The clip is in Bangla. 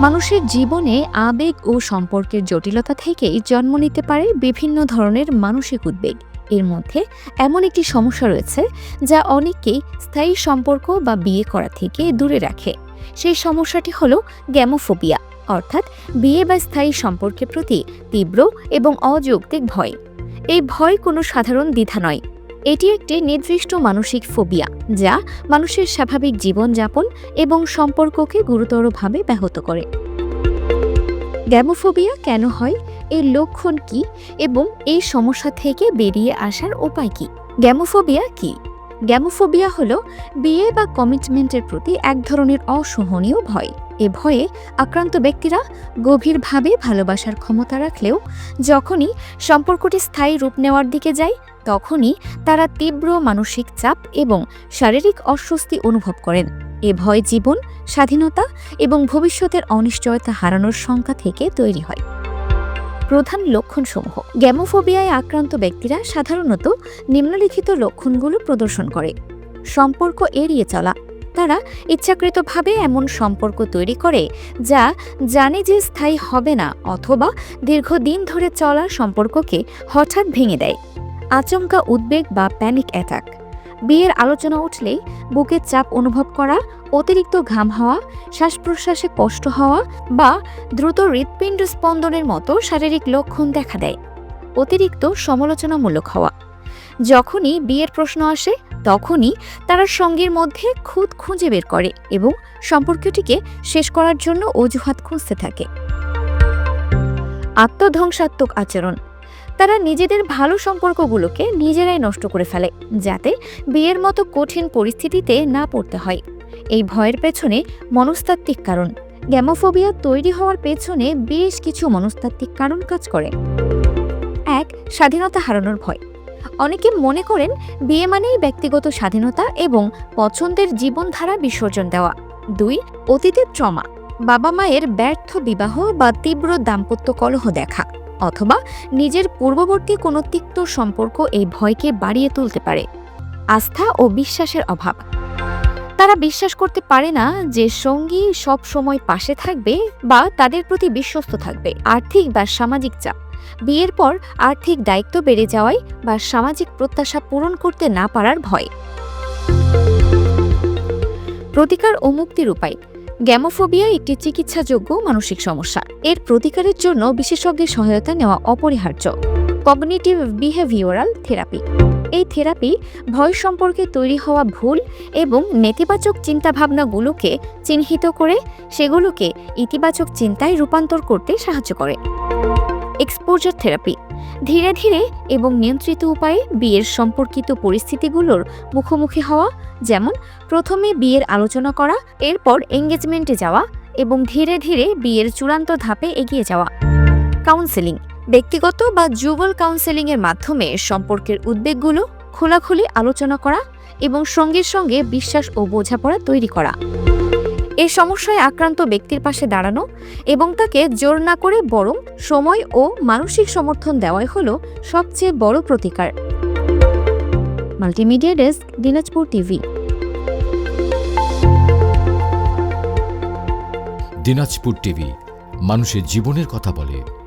মানুষের জীবনে আবেগ ও সম্পর্কের জটিলতা থেকেই জন্ম নিতে পারে বিভিন্ন ধরনের মানসিক উদ্বেগ। এর মধ্যে এমন একটি সমস্যা রয়েছে যা অনেককেই স্থায়ী সম্পর্ক বা বিয়ে করা থেকে দূরে রাখে। সেই সমস্যাটি হল গ্যামোফোবিয়া, অর্থাৎ বিয়ে বা স্থায়ী সম্পর্কের প্রতি তীব্র এবং অযৌক্তিক ভয়। এই ভয় কোনো সাধারণ দ্বিধা নয় এটি একটি নির্দিষ্ট মানসিক ফোবিয়া, যা মানুষের স্বাভাবিক জীবনযাপন এবং সম্পর্ককে গুরুতরভাবে ব্যাহত করে। গ্যামোফোবিয়া কেন হয়? এর লক্ষণ কি? এবং এই সমস্যা থেকে বেরিয়ে আসার উপায় কি? গ্যামোফোবিয়া কি? গ্যামোফোবিয়া হল বিয়ে বা কমিটমেন্টের প্রতি এক ধরনের অসহনীয় ভয়। এ ভয়ে আক্রান্ত ব্যক্তিরা গভীরভাবে ভালোবাসার ক্ষমতা রাখলেও যখনই সম্পর্কটি স্থায়ী রূপ নেওয়ার দিকে যায় তখনই তারা তীব্র মানসিক চাপ এবং শারীরিক অস্বস্তি অনুভব করেন। এ ভয় জীবন, স্বাধীনতা এবং ভবিষ্যতের অনিশ্চয়তা হারানোর শঙ্কা থেকে তৈরি হয়। প্রধান লক্ষণসমূহ। গ্যামোফোবিয়ায় আক্রান্ত ব্যক্তিরা সাধারণত নিম্নলিখিত লক্ষণগুলো প্রদর্শন করে। সম্পর্ক এড়িয়ে চলা। তারা ইচ্ছাকৃতভাবে এমন সম্পর্ক তৈরি করে যা জানে যে স্থায়ী হবে না অথবা দীর্ঘদিন ধরে চলা সম্পর্ককে হঠাৎ ভেঙে দেয়। আচমকা উদ্বেগ বা প্যানিক অ্যাটাক বিয়ের আলোচনা উঠলেই বুকের চাপ অনুভব করা, অতিরিক্ত ঘাম হওয়া শ্বাস প্রশ্বাসে কষ্ট হওয়া বা দ্রুত হৃৎপিণ্ড স্পন্দনের মতো শারীরিক লক্ষণ দেখা দেয়। অতিরিক্ত সমালোচনামূলক হওয়া। যখনই বিয়ের প্রশ্ন আসে, তখনই তারা সঙ্গীর মধ্যে খুদ খুঁজে বের করে এবং সম্পর্কটিকে শেষ করার জন্য অজুহাত খুঁজতে থাকে। আত্মধ্বংসাত্মক আচরণ। তারা নিজেদের ভালো সম্পর্কগুলোকে নিজেরাই নষ্ট করে ফেলে, যাতে বিয়ের মতো কঠিন পরিস্থিতিতে না পড়তে হয়। এই ভয়ের পেছনে মনস্তাত্ত্বিক কারণ। গ্যামোফোবিয়া তৈরি হওয়ার পেছনে বেশ কিছু মনস্তাত্ত্বিক কারণ কাজ করে। এক, স্বাধীনতা হারানোর ভয়। অনেকে মনে করেন বিয়ে মানেই ব্যক্তিগত স্বাধীনতা এবং পছন্দের জীবনধারা বিসর্জন দেওয়া। দুই, অতীতের ট্রমা। বাবা মায়ের ব্যর্থ বিবাহ বা তীব্র দাম্পত্য কলহ দেখা। অথবা নিজের পূর্ববর্তী কোনো তিক্ত সম্পর্ক এই ভয়কে বাড়িয়ে তুলতে পারে। আস্থা ও বিশ্বাসের অভাব। তারা বিশ্বাস করতে পারে না যে সঙ্গী সব সময় পাশে থাকবে বা তাদের প্রতি বিশ্বস্ত থাকবে, আর্থিক বা সামাজিক চাপ। বিয়ের পর আর্থিক দায়িত্ব বেড়ে যাওয়ায় বা সামাজিক প্রত্যাশা পূরণ করতে না পারার ভয়। প্রতিকার ও মুক্তির উপায়। গ্যামোফোবিয়া একটি চিকিৎসাযোগ্য মানসিক সমস্যা। এর প্রতিকারের জন্য বিশেষজ্ঞের সহায়তা নেওয়া অপরিহার্য। কগনিটিভ বিহেভিওরাল থেরাপি এই থেরাপি ভয় সম্পর্কে তৈরি হওয়া ভুল এবং নেতিবাচক চিন্তাভাবনাগুলোকে চিহ্নিত করে, সেগুলোকে ইতিবাচক চিন্তায় রূপান্তর করতে সাহায্য করে। এক্সপোজার থেরাপি ধীরে ধীরে এবং নিয়ন্ত্রিত উপায়ে বিয়ের সম্পর্কিত পরিস্থিতিগুলোর মুখোমুখি হওয়া, যেমন প্রথমে বিয়ের আলোচনা করা, এরপর এঙ্গেজমেন্টে যাওয়া এবং ধীরে ধীরে বিয়ের চূড়ান্ত ধাপে এগিয়ে যাওয়া। কাউন্সেলিং ব্যক্তিগত বা যুগল কাউন্সেলিংয়ের মাধ্যমে সম্পর্কের উদ্বেগগুলো খোলাখুলি আলোচনা করা এবং সঙ্গীর সঙ্গে বিশ্বাস ও বোঝাপড়া তৈরি করা। এই সমস্যায় আক্রান্ত ব্যক্তির পাশে দাঁড়ানো এবং তাকে জোর না করে বরং সময় ও মানসিক সমর্থন দেওয়াই হলো সবচেয়ে বড় প্রতিকার। Multimedia desk, Dinajpur TV. Dinajpur TV, মানুষের জীবনের কথা বলে।